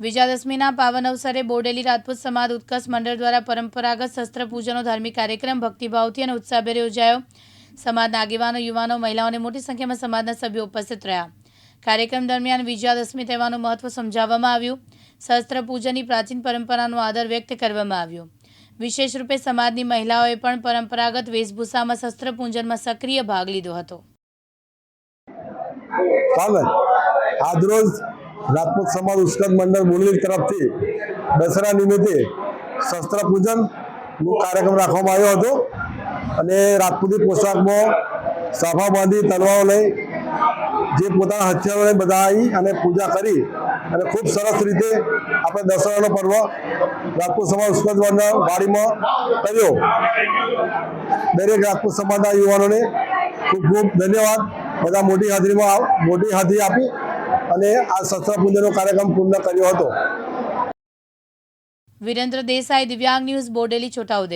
વિજયાદશમીના પાવન અવસરે બોડેલી રાજપૂત સમાજ ઉત્કર્ષ મંડળ દ્વારા પરંપરાગત શસ્ત્ર પૂજનનો ધાર્મિક કાર્યક્રમ ભક્તિભાવથી અને ઉત્સાહભેર યોજાયો. સમાજના આગેવાનો, યુવાનો મહિલાઓને મોટી સંખ્યામાં સમાજના સભ્યો ઉપસ્થિત રહ્યા. કાર્યક્રમ દરમિયાન વિજયાદશમી તહેવારનું મહત્વ સમજાવવામાં આવ્યું. શસ્ત્ર પૂજનની પ્રાચીન પરંપરાનો આદર વ્યક્ત કરવામાં આવ્યો. વિશેષ રૂપે સમાજની મહિલાઓએ પણ પરંપરાગત વેશભૂષામાં શસ્ત્ર પૂજનમાં સક્રિય ભાગ લીધો હતો. રાજપૂત સમાજ ઉસ્કત મંડળ મુરલી તરફથી દસરા નિમિત્તે શસ્ત્ર પૂજન કાર્યક્રમ રાખવામાં આવ્યો હતો. અને રાજપૂતી પોશાકમાં સાફા બાંધી, તલવારો લઈ જે પોતાના હથિયારો લઈ બધા આવી અને પૂજા કરી અને ખૂબ સરસ રીતે આપણે દસરાનો પર્વ રાજપૂત સમાજ ઉસ્કત મંડળ વાડીમાં કર્યો. દરેક રાજપૂત સમાજના યુવાનોને ખૂબ ખૂબ ધન્યવાદ. બધા મોટી હાજરીમાં મોટી હાજરી આપી. અને આ શસ્ત્ર પૂજનનો કાર્યક્રમ પૂર્ણ કર્યો હતો. વિરેન્દ્ર દેસાઈ દિવ્યાંગ ન્યૂઝ બોડેલી છોટાઉદેપુર.